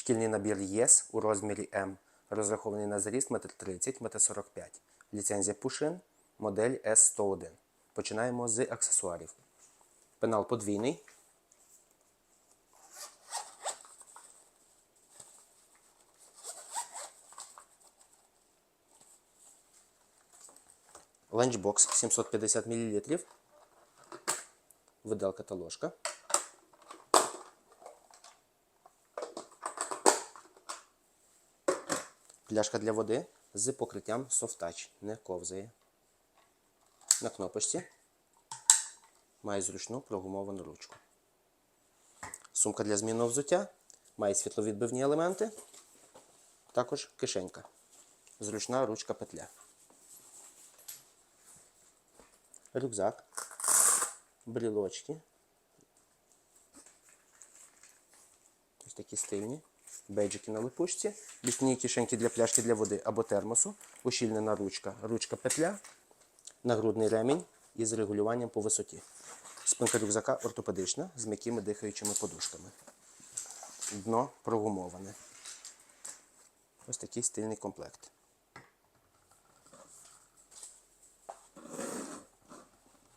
Шкільний набір ЄС у розмірі М, розрахований на зріст 1,30 1,45 м. Ліцензія Пушин, модель S101. Починаємо з аксесуарів. Пенал подвійний. Ланчбокс 750 мл. Виделка та ложка. Пляшка для води з покриттям Touch. Не ковзає. На кнопочці має зручну прогумовану ручку. Сумка для змінного взуття має світловідбивні елементи. Також кишенька. Зручна ручка петля. Рюкзак. Брілочки. Ось такі стильні. Бейджики на липучці, бічні кишеньки для пляшки для води або термосу, ущільнена ручка, ручка петля, нагрудний ремінь із регулюванням по висоті. Спинка рюкзака ортопедична з м'якими дихаючими подушками. Дно прогумоване. Ось такий стильний комплект.